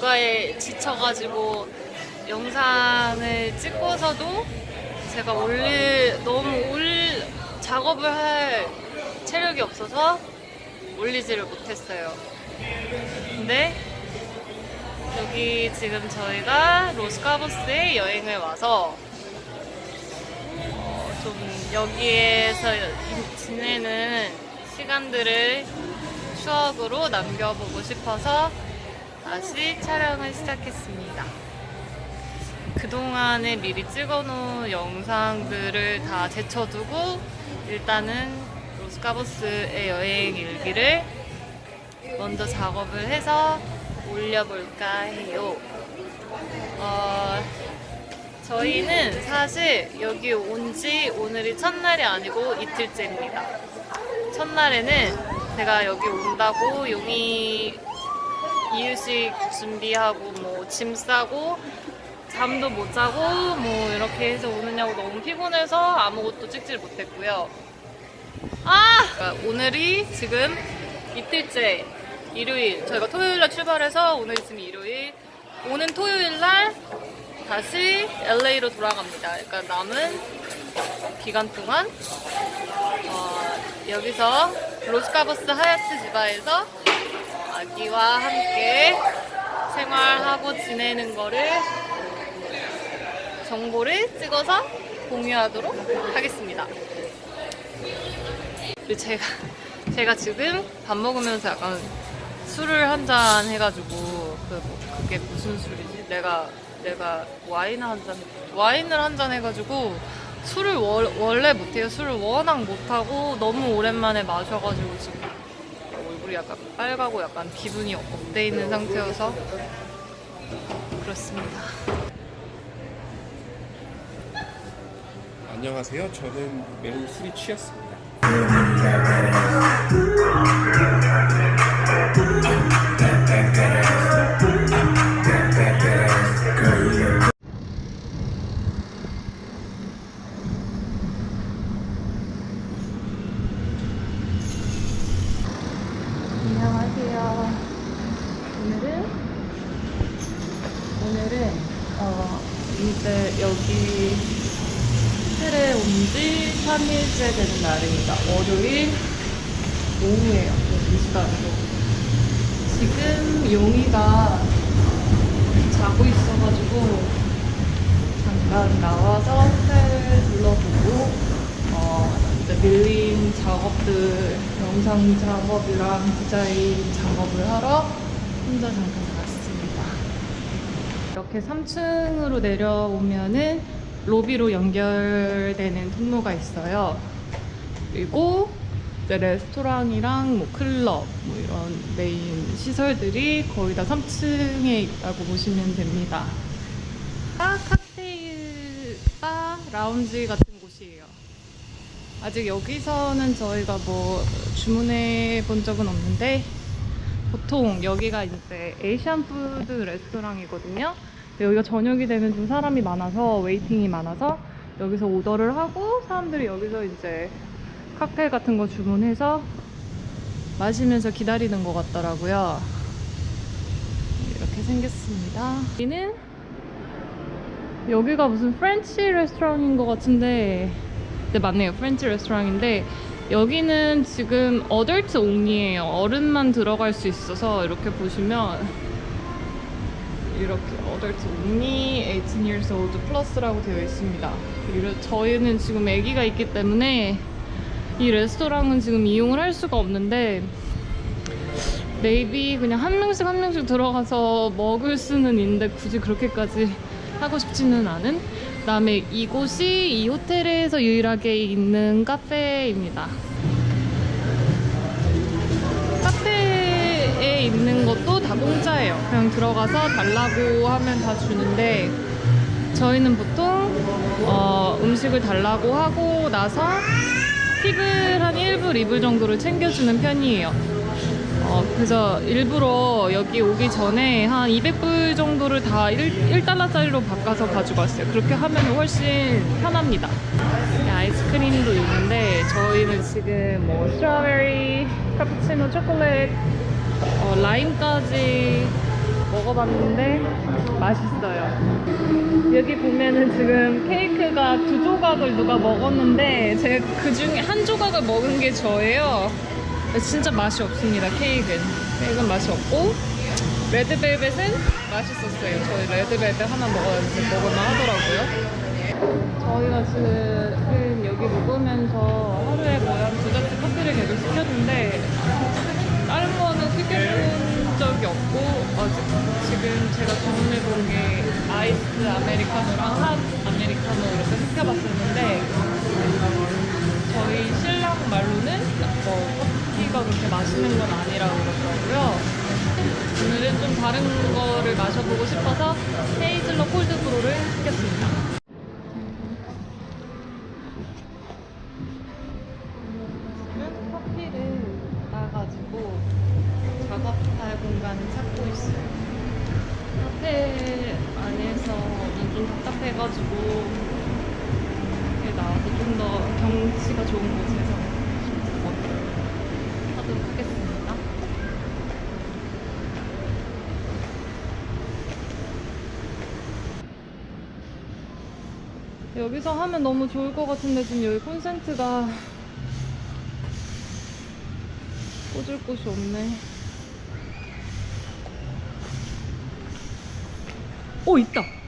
육아에 지쳐가지고 영상을 찍고서도 제가 올릴 너무 올 작업을 할 체력이 없어서 올리지를 못했어요. 근데 여기 지금 저희가 로스카보스에 여행을 와서 어, 좀 여기에서 이- 지내는 시간들을 추억으로 남겨보고 싶어서 다시 촬영을 시작했습니다. 그동안에 미리 찍어놓은 영상들을 다 제쳐두고 일단은 로스카보스의 여행 일기를 먼저 작업을 해서 올려볼까 해요. 어, 저희는 사실 여기 온 지 오늘이 첫날이 아니고 이틀째입니다. 첫날에는 제가 여기 온다고 용이 이유식 준비하고 뭐 짐 싸고 잠도 못 자고 뭐 이렇게 해서 오느냐고 너무 피곤해서 아무것도 찍질 못했고요. 아! 그러니까 오늘이 지금 이틀째 일요일 저희가 토요일날 출발해서 오늘이 지금 일요일 오는 토요일날 다시 LA로 돌아갑니다. 그러니까 남은 기간 동안 어, 여기서 로스카보스 하얏트 지바에서 아기와 함께 생활하고 지내는 거를 정보를 찍어서 공유하도록 하겠습니다. 제가 제가 지금 밥 먹으면서 약간 술을 한 잔 해가지고 그 뭐, 그게 무슨 술이지? 내가 내가 와인 한잔 와인을 한 잔 해가지고 술을 월, 원래 못해요. 술을 워낙 못하고 너무 오랜만에 마셔가지고 지금 얼굴이 약간 빨가고 약간 기분이 업돼 있는 상태여서 그렇습니다. 안녕하세요. 저는 매우 술이 취했습니다. 이제 여기 호텔에 온 지 3일째 되는 날입니다. 월요일 오후에요. 이 시간으로. 지금 용이가 자고 있어가지고 잠깐 나와서 호텔 둘러보고 어 이제 밀린 작업들 영상 작업이랑 디자인 작업을 하러 혼자 잠깐 나갔습니다. 이렇게 3층으로 내려오면은 로비로 연결되는 통로가 있어요. 그리고 이제 레스토랑이랑 뭐 클럽 뭐 이런 메인 시설들이 거의 다 3층에 있다고 보시면 됩니다. 바, 칵테일 바 라운지 같은 곳이에요. 아직 여기서는 저희가 뭐 주문해 본 적은 없는데 보통 여기가 이제 에이시안 푸드 레스토랑이거든요. 근데 여기가 저녁이 되면 좀 사람이 많아서 웨이팅이 많아서 여기서 오더를 하고 사람들이 여기서 이제 칵테일 같은 거 주문해서 마시면서 기다리는 것 같더라고요. 이렇게 생겼습니다. 여기는 여기가 무슨 프렌치 레스토랑인 것 같은데 네 맞네요 프렌치 레스토랑인데 여기는 지금 어덜트 옹이에요 어른만 들어갈 수 있어서 이렇게 보시면 이렇게 어덜트 옹이 18 years old 플러스라고 되어 있습니다 저희는 지금 아기가 있기 때문에 이 레스토랑은 지금 이용을 할 수가 없는데 메이비 그냥 한 명씩 한 명씩 들어가서 먹을 수는 있는데 굳이 그렇게까지 하고 싶지는 않은 그다음에 이곳이 이 호텔에서 유일하게 있는 카페입니다. 있는 것도 다 공짜예요. 그냥 들어가서 달라고 하면 다 주는데 저희는 보통 어, 음식을 달라고 하고 나서 팁을 한 1불, 2불 정도를 챙겨주는 편이에요. 어, 그래서 일부러 여기 오기 전에 한 200불 정도를 다 1, 1달러짜리로 바꿔서 가지고 왔어요. 그렇게 하면 훨씬 편합니다. 네, 아이스크림도 있는데 저희는 지금 뭐 스트로베리, 카푸치노, 초콜릿 어, 라임까지 먹어봤는데 맛있어요. 여기 보면은 지금 케이크가 두 조각을 누가 먹었는데 제가 그 중에 한 조각을 먹은 게 저예요. 진짜 맛이 없습니다. 케이크는 케이크는 맛이 없고 레드벨벳은 맛있었어요. 저희 레드벨벳 하나 먹었는데 먹을만 하더라고요. 저희가 지금 여기 묵으면서 하루에 거의 한 두 잔씩 커피를 계속 시켰는데 다른 거는 시켜본 적이 없고 어, 지- 지금 제가 주문해 본 게 아이스 아메리카노랑 핫 아메리카노 이렇게 시켜봤었는데 저희 신랑 말로는 뭐 커피가 그렇게 맛있는 건 아니라고 그러더라고요. 오늘은 좀 다른 거를 마셔보고 싶어서 헤이즐넛 콜드브루를 시켰습니다. 지금 커피를 따가지고 작업할 공간을 찾고 있어요. 카페 안에서는 좀 답답 해가지고 밖에 나와서 좀 더 경치가 좋은 곳에서 좀 작업하도록 하겠습니다. 여기서 하면 너무 좋을 것 같은데 지금 여기 콘센트가 꽂을 곳이 없네. 오 있다.